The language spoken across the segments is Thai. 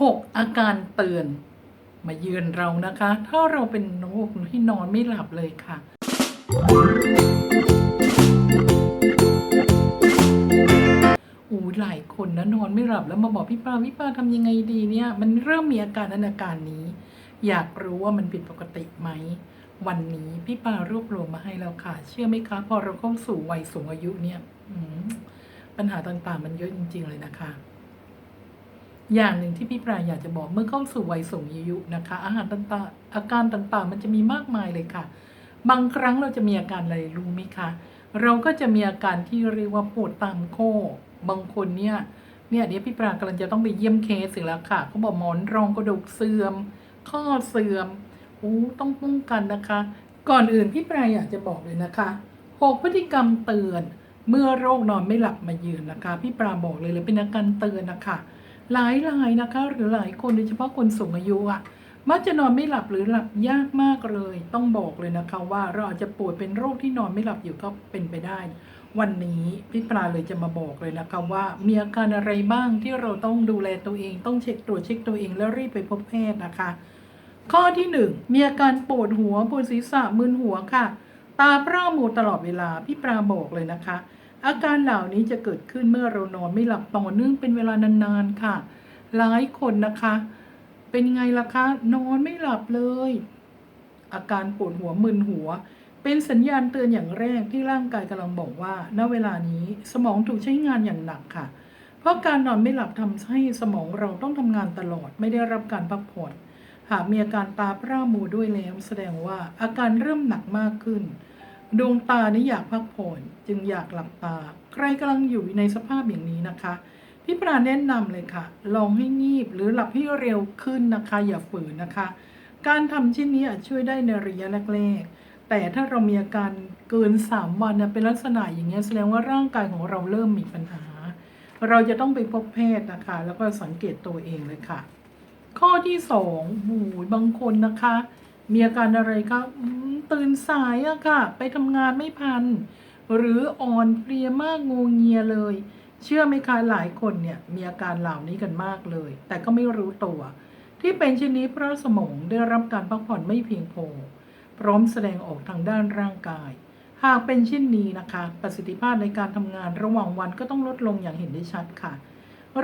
6 อาการเตือน มาเยือนเรานะคะ ถ้าเราเป็นโรคที่นอนไม่หลับเลยค่ะอู้หลายคนนะนอนไม่หลับแล้วมาบอกพี่ปาพี่ปาทำยังไงดีเนี่ย มันเริ่มมีอาการนั้นอาการนี้ อยากรู้ว่ามันผิดปกติไหม วันนี้พี่ปารวบรวมมาให้แล้วค่ะ เชื่อไหมคะ พอเราเข้าสู่วัยสูงอายุเนี่ยปัญหาต่างๆมันเยอะจริง ๆ เลยนะคะ อย่างหนึ่งที่พี่ปราอยากจะบอกเมื่อเข้าสู่วัยสูงอายุนะคะ อาหารต่างๆอาการต่างๆ มันจะมีมากมายเลยค่ะ บางครั้งเราจะมีอาการอะไรรู้ไหมคะ เราก็จะมีอาการที่เรียกว่าปวดตามข้อบางคนเนี่ยเนี่ยเดี๋ยวพี่ปรากำลังจะต้องไปเยี่ยมเคสสิแล้วค่ะเขาบอกหมอนรองกระดูกเสื่อม ข้อเสื่อมโอ้ต้องป้องกันนะคะ ก่อนอื่นพี่ปราอยากจะบอกเลยนะคะหกพฤติกรรมเตือน เมื่อโรคนอนไม่หลับมายืนนะคะ พี่ปราบอกเลยเลยเป็นอาการเตือนนะคะ หลายรายนะคะ หรือหลายคนโดยเฉพาะคนสูงอายุอะมักจะนอนไม่หลับหรือหลับยากมากเลย ต้องบอกเลยนะคะ ว่าเราอาจจะป่วยเป็นโรคที่นอนไม่หลับอยู่ก็เป็นไปได้ วันนี้พี่ปลาเลยจะมาบอกเลยนะคะว่ามีอาการอะไรบ้างที่เราต้องดูแลตัวเอง ต้องเช็คตรวจเช็คตัวเองแล้วรีบไปพบแพทย์นะคะ ข้อที่หนึ่งมีอาการปวดหัวปวดศีรษะมึนหัวค่ะ ตาพร่ามัวตลอดเวลาพี่ปลาบอกเลยนะคะ อาการเหล่านี้จะเกิดขึ้นเมื่อเรานอนไม่หลับต่อเนื่องเป็นเวลานานๆค่ะ หลายคนนะคะ เป็นไงล่ะคะ นอนไม่หลับเลย อาการปวดหัวมึนหัว เป็นสัญญาณเตือนอย่างแรกที่ร่างกายกำลังบอกว่า ณเวลานี้สมองถูกใช้งานอย่างหนักค่ะ เพราะการนอนไม่หลับทำให้สมองเราต้องทำงานตลอดไม่ได้รับการพักผ่อนหากมีอาการตาพร่ามัวด้วยแล้ว แสดงว่าอาการเริ่มหนักมากขึ้น ดวงตานี่อยากพักผ่อนจึงอยากหลับตา ใครกำลังอยู่ในสภาพอย่างนี้นะคะ พี่ปราแนะนำเลยค่ะ ลองให้งีบหรือหลับให้เร็วขึ้นนะคะ อย่าฝืนนะคะ การทำเช่นนี้อาจช่วยได้ในระยะแรกๆแต่ถ้าเรามีอาการเกิน 3 วันนะเป็นลักษณะอย่างเงี้ยแสดงว่าร่างกายของเราเริ่มมีปัญหา เราจะต้องไปพบแพทย์นะคะ แล้วก็สังเกตตัวเองเลยค่ะ ข้อที่สองหูบางคนนะคะ มีอาการอะไรคะอืม ตื่นสายอะค่ะ ไปทำงานไม่พัน หรืออ่อนเพลียมากงูเงียเลย เชื่อไหมคะหลายคนเนี่ยมีอาการเหล่านี้กันมากเลย แต่ก็ไม่รู้ตัว ที่เป็นเช่นนี้เพราะสมองได้รับการพักผ่อนไม่เพียงพอพร้อมแสดงออกทางด้านร่างกาย หากเป็นเช่นนี้นะคะ ประสิทธิภาพในการทำงานระหว่างวันก็ต้องลดลงอย่างเห็นได้ชัดค่ะ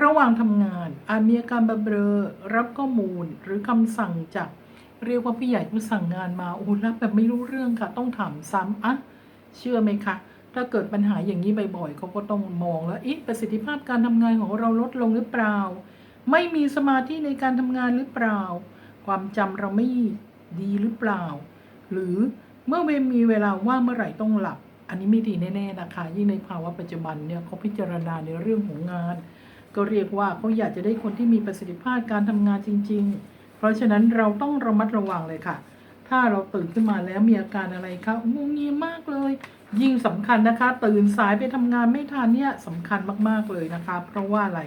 ระหว่างทำงานอาจมีอาการเบลอรับข้อมูลหรือคำสั่งจาก เรียกว่าผู้ใหญ่ผู้สั่งงานมาโอ้รับแบบไม่รู้เรื่องค่ะ ต้องถามซ้ำอะเชื่อไหมคะ ถ้าเกิดปัญหาอย่างนี้บ่อยๆเขาก็ต้องมองแล้วเอ๊ะประสิทธิภาพการทำงานของเราลดลงหรือเปล่า ไม่มีสมาธิในการทำงานหรือเปล่า ความจำเราไม่ดีหรือเปล่า หรือเมื่อเวมีเวลาว่างเมื่อไหร่ต้องหลับ อันนี้ไม่ดีแน่ๆนะคะ ยิ่งในภาวะปัจจุบันเนี่ยเขาพิจารณาในเรื่องของงาน ก็เรียกว่าเขาอยากจะได้คนที่มีประสิทธิภาพการทำงานจริง ๆ เพราะฉะนั้นเราต้องระมัดระวังเลยค่ะ ถ้าเราตื่นขึ้นมาแล้วมีอาการอะไรคะงงงีมากเลย ยิ่งสำคัญนะคะ ตื่นสายไปทำงานไม่ทันเนี่ยสำคัญมากๆเลยนะคะ เพราะว่าอะไร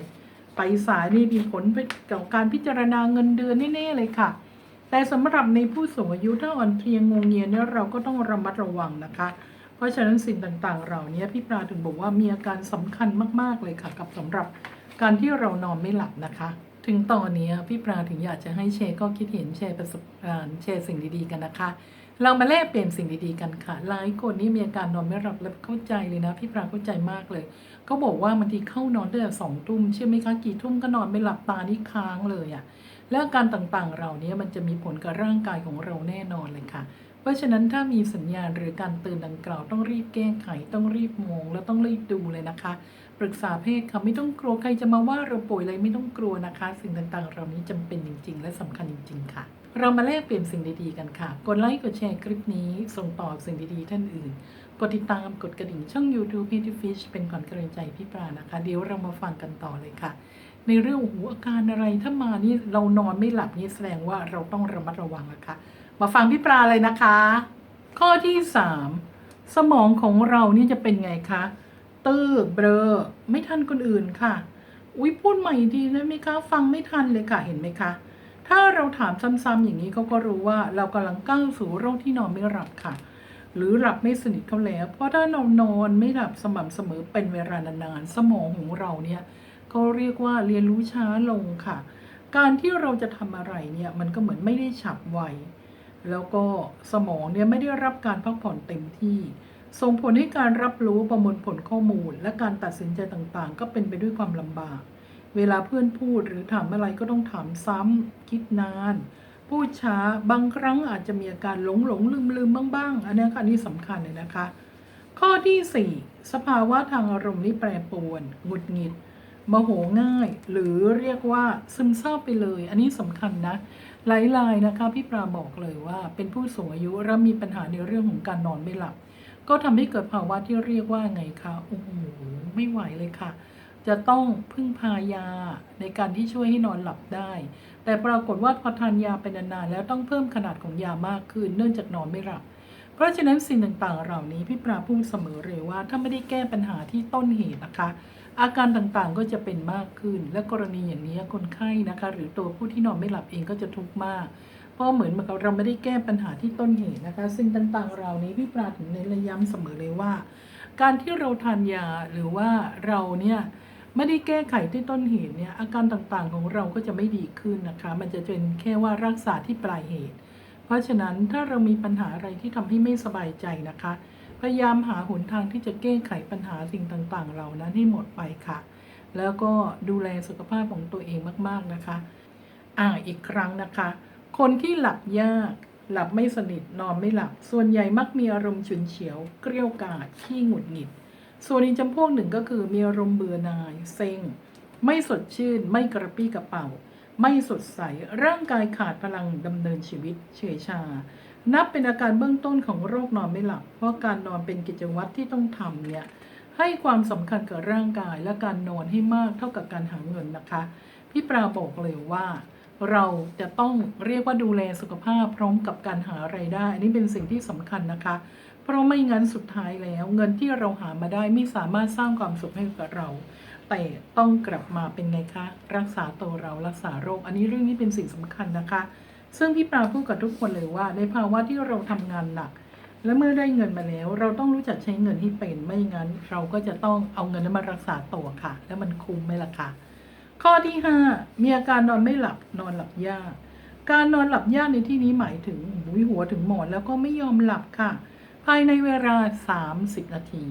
ไปสายนี่มีผลต่อการพิจารณาเงินเดือนแน่ๆเลยค่ะ แต่สำหรับในผู้สูงอายุถ้าอ่อนเพลียงงเงียเนี่ยเราก็ต้องระมัดระวังนะคะ เพราะฉะนั้นสิ่งต่างๆ เหล่านี้พี่ปลาถึงบอกว่ามีอาการสำคัญมากๆเลยค่ะ กับสำหรับการที่เรานอนไม่หลับนะคะ ถึงตอนนี้พี่ปลาถึงอยากจะให้แชร์ก็คิดเห็นแชร์ประสบการณ์แชร์สิ่งดีๆกันนะคะ เรามาแลกเปลี่ยนสิ่งดีๆกันค่ะหลายคนนี่มีอาการนอนไม่หลับแล้วเข้าใจเลยนะพี่ปราเข้าใจมากเลยก็บอกว่าบางทีเข้านอนตั้สองทุ่มเชื่อไหมคะกี่ทุ่มก็นอนไม่หลับตานี่ค้างเลยอะ่ะและอาการต่างๆเรานี้มันจะมีผลกับร่างกายของเราแน่นอนเลยค่ะ เพราะฉะนั้นถ้ามีสัญญาณหรือการตือนดังกล่าวต้องรีบแก้ไขต้องรีบมองและต้องรีบดูเลยนะคะ ปรึกษาแพทย์ค่ะไม่ต้องกลัวใครจะมาว่าเราป่วยอะไรไม่ต้องกลัวนะคะ สิ่งต่างๆเหล่านี้จำเป็นจริง ๆ และสำคัญจริง ๆ ค่ะ เรามาแลกเปลี่ยนสิ่งดีๆกันค่ะ กดไลค์กดแชร์คลิปนี้ ส่งต่อสิ่งดีๆท่านอื่น กดติดตามกดกระดิ่งช่อง YouTube p e t y Fish เป็นขวัญกำลังใจพี่ปรานะคะ เดี๋ยวเรามาฟังกันต่อเลยค่ะ ในเรื่องหูอาการอะไรถ้ามานี่เรานอนไม่หลับนี่แสดงว่าเราต้องระมัดระวังนะคะมาฟังพี่ปลาเลยนะคะ ข้อที่สามสมองของเรานี่จะเป็นไงคะ ตื้อเบลอไม่ทันคนอื่นค่ะ อุ้ยพูดใหม่ดีนะไหมคะ ฟังไม่ทันเลยค่ะเห็นไหมคะ ถ้าเราถามซ้ำๆอย่างนี้เขาก็รู้ว่าเรากำลังก้าวสู่โรคที่นอนไม่หลับค่ะ หรือหลับไม่สนิทเขาแล้ว เพราะถ้าเรานอนไม่หลับสม่ำเสมอเป็นเวลานานๆสมองของเราเนี่ยเขาเรียกว่าเรียนรู้ช้าลงค่ะ การที่เราจะทำอะไรเนี่ยมันก็เหมือนไม่ได้ฉับไวแล้วก็สมองเนี่ยไม่ได้รับการพักผ่อนเต็มที่ ส่งผลให้การรับรู้ประมวลผลข้อมูล และการตัดสินใจต่างๆ ก็เป็นไปด้วยความลำบาก เวลาเพื่อนพูดหรือถามอะไรก็ต้องถามซ้ำคิดนาน พูดช้าบางครั้งอาจจะมีอาการหลงหลงลืมลืมบ้างๆ อันนี้อันนี้สำคัญเลยนะคะ ข้อที่ 4 สภาวะทางอารมณ์นี่แปรปรวนหงุดหงิดโมโหง่าย หรือเรียกว่าซึมเศร้าไปเลย อันนี้สำคัญนะหลายๆนะคะพี่ปราบอกเลยว่าเป็นผู้สูงอายุและมีปัญหาในเรื่องของการนอนไม่หลับ ก็ทำให้เกิดภาวะที่เรียกว่าไงคะโอ้โหไม่ไหวเลยค่ะ จะต้องพึ่งพายาในการที่ช่วยให้นอนหลับได้ แต่ปรากฏว่าพอทานยาไปนานๆแล้วต้องเพิ่มขนาดของยามากขึ้น เนื่องจากนอนไม่หลับ เพราะฉะนั้นสิ่งต่างๆ เหล่านี้พี่ปราพูดเสมอเลยว่าถ้าไม่ได้แก้ปัญหาที่ต้นเหตุนะคะ อาการต่างๆก็จะเป็นมากขึ้น และกรณีอย่างนี้คนไข้นะคะ หรือตัวผู้ที่นอนไม่หลับเองก็จะทุกข์มาก เพราะเหมือนกับเราไม่ได้แก้ปัญหาที่ต้นเหตุนะคะสิ่งต่างๆเหล่านี้พี่ปราถึงเน้นและย้ำเสมอเลยว่า การที่เราทานยาหรือว่าเราเนี่ยไม่ได้แก้ไขที่ต้นเหตุเนี่ยอาการต่างๆของเราก็จะไม่ดีขึ้นนะคะ มันจะเป็นแค่ว่ารักษาที่ปลายเหตุ เพราะฉะนั้นถ้าเรามีปัญหาอะไรที่ทำให้ไม่สบายใจนะคะ พยายามหาหนทางที่จะแก้ไขปัญหาสิ่งต่างๆ เหล่านั้นให้หมดไปค่ะ แล้วก็ดูแลสุขภาพของตัวเองมากๆนะคะ อ่าอีกครั้งนะคะ คนที่หลับยาก หลับไม่สนิท นอนไม่หลับ ส่วนใหญ่มักมีอารมณ์ฉุนเฉียว เกรี้ยวกาดขี้หงุดหงิด ส่วนอีกจำพวกหนึ่งก็คือมีอารมณ์เบื่อหน่าย เซ็ง ไม่สดชื่น ไม่กระปี้กระเป๋า ไม่สดใส ร่างกายขาดพลังดำเนินชีวิต เฉยชา นับเป็นอาการเบื้องต้นของโรคนอนไม่หลับ เพราะการนอนเป็นกิจวัตรที่ต้องทำเนี่ยให้ความสำคัญกับร่างกายและการนอนให้มากเท่ากับการหาเงินนะคะ พี่ปราบอกเลยว่า เราจะต้องเรียกว่าดูแลสุขภาพพร้อมกับการหาไรายได้ อันนี้เป็นสิ่งที่สำคัญนะคะ เพราะไม่งั้นสุดท้ายแล้ว เงินที่เราหามาได้ไม่สามารถสร้างความสุขให้กับเรา แต่ต้องกลับมาเป็นไงคะ รักษาตัวเรารักษาโรค อันนี้เรื่องนี้เป็นสิ่งสำคัญนะคะ ซึ่งพี่ปราพูดกับทุกคนเลยว่า ในภาวะที่เราทำงานหนัก และเมื่อได้เงินมาแล้ว เราต้องรู้จักใช้เงินให้เป็นไม่งั้น เราก็จะต้องเอาเงินนั้นมารักษาตัวค่ะ แล้วมันคุ้มไหมล่ะคะ ข้อที่ 5 มีอาการนอนไม่หลับนอนหลับยาก การนอนหลับยากในที่นี้หมายถึงหุยหัวถึงหมอนแล้วก็ไม่ยอมหลับค่ะ ภายในเวลา 30 นาที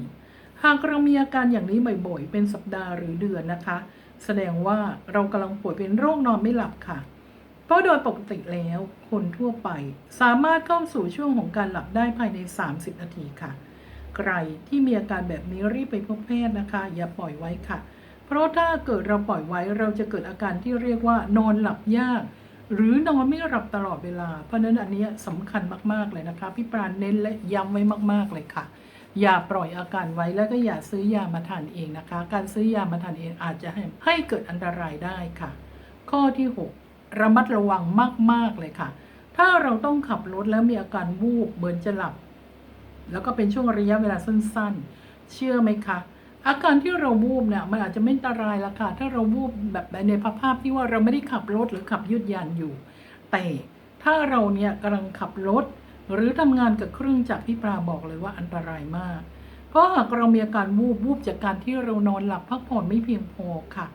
หากเรามีอาการอย่างนี้บ่อยๆ เป็นสัปดาห์หรือเดือนนะคะ แสดงว่าเรากำลังป่วยเป็นโรคนอนไม่หลับค่ะ เพราะโดยปกติแล้วคนทั่วไปสามารถเข้าสู่ช่วงของการหลับได้ภายใน 30 นาทีค่ะ ใครที่มีอาการแบบนี้รีบไปพบแพทย์นะคะ อย่าปล่อยไว้ค่ะ เพราะถ้าเกิดเราปล่อยไว้เราจะเกิดอาการที่เรียกว่านอนหลับยาก หรือนอนไม่หลับตลอดเวลา เพราะฉะนั้นอันนี้สำคัญมากๆเลยนะคะพี่ปราณเน้นและย้ำไว้มากๆเลยค่ะ อย่าปล่อยอาการไว้แล้วก็อย่าซื้อยามาทานเองนะคะ การซื้อยามาทานเองอาจจะให้ให้เกิดอันตรายได้ค่ะ ข้อที่ 6 ระมัดระวังมากๆเลยค่ะ ถ้าเราต้องขับรถแล้วมีอาการวูบเหมือนจะหลับ แล้วก็เป็นช่วงระยะเวลาสั้น ๆ เชื่อไหมคะ อาการที่เราวูบเนี่ยมันอาจจะไม่อันตรายละค่ะ ถ้าเราวูบแบบในภาพที่ว่าเราไม่ได้ขับรถหรือขับยืดยานอยู่ แต่ถ้าเราเนี่ยกำลังขับรถ หรือทำงานกับเครื่องจักรที่ปราบอกเลยว่าอันตรายมาก เพราะหากเรามีอาการวูบวูบจากการที่เรานอนหลับพักผ่อนไม่เพียงพอค่ะ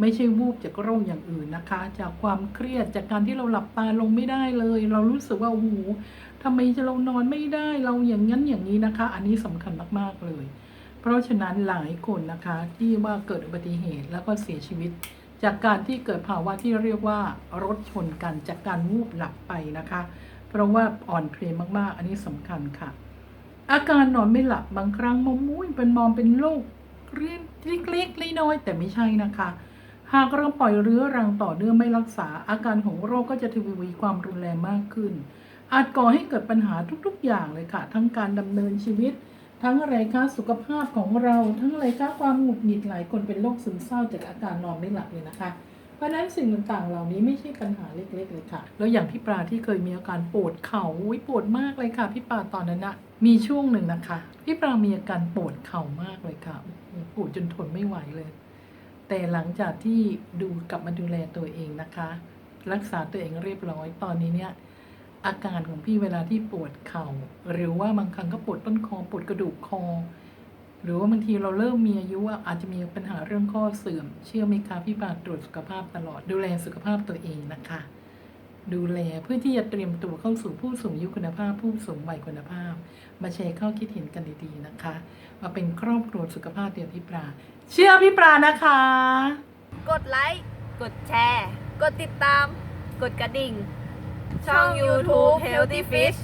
ไม่ใช่วูบจากโรคอย่างอื่นนะคะ จากความเครียดจากการที่เราหลับตาลงไม่ได้เลย เรารู้สึกว่าโอ้โหทำไมจะเรานอนไม่ได้เราอย่างนั้นอย่างนี้นะคะ อันนี้สำคัญมากๆเลย ราะฉะนั้นหลายคนนะคะที่ว่าเกิดอุบัติเหตุแล้วก็เสียชีวิต จากการที่เกิดภาวะที่เรียกว่ารถชนกันจากการวูบหลับไปนะคะ เพราะว่าอ่อนเพลียมากๆ อันนี้สำคัญค่ะ อาการนอนไม่หลับบางครั้งมองมุ้ยเป็นมองเป็นโรคเรียนเล็กๆน้อยๆแต่ไม่ใช่นะคะ หากเราปล่อยเรื้อรังต่อเนื่องไม่รักษา อาการของโรคก็จะทวีความรุนแรงมากขึ้น อาจก่อให้เกิดปัญหาทุกๆอย่างเลยค่ะ ทั้งการดำเนินชีวิต ทั้งอะไรคะสุขภาพของเราทั้งอะไรคะความหงุดหงิดหลายคนเป็นโรคซึมเศร้าจากอาการนอนไม่หลับเลยนะคะ เพราะฉะนั้นสิ่งต่างๆ เหล่านี้ไม่ใช่ปัญหาเล็กๆเลยค่ะ แล้วอย่างพี่ปลาที่เคยมีอาการปวดเข่าอุ๊ยปวดมากเลยค่ะ พี่ปลาตอนนั้นนะมีช่วงหนึ่งนะคะ พี่ปลามีอาการปวดเข่ามากเลยค่ะปวดจนทนไม่ไหวเลย แต่หลังจากที่ดูกลับมาดูแลตัวเองนะคะ รักษาตัวเองเรียบร้อยตอนนี้เนี่ย อาการของพี่เวลาที่ปวดเข่า หรือว่าบางครั้งก็ปวดต้นคอปวดกระดูกคอ หรือว่าบางทีเราเริ่มมีอายุอาจจะมีปัญหาเรื่องข้อเสื่อม เชื่อไหมคะพี่ปาตรวจสุขภาพตลอด ดูแลสุขภาพตัวเองนะคะ ดูแลเพื่อที่จะเตรียมตัวเข้าสู่ผู้สูงอายุคุณภาพ ผู้สูงวัยคุณภาพ มาแชร์ข้อคิดเห็นกันดีๆนะคะ มาเป็นครอบครัวสุขภาพเดียวพี่ปลาเชื่อพี่ปลานะคะ กดไลค์กดแชร์ กดติดตาม กดกระดิ่ง ช่อง YouTube Healthy Fish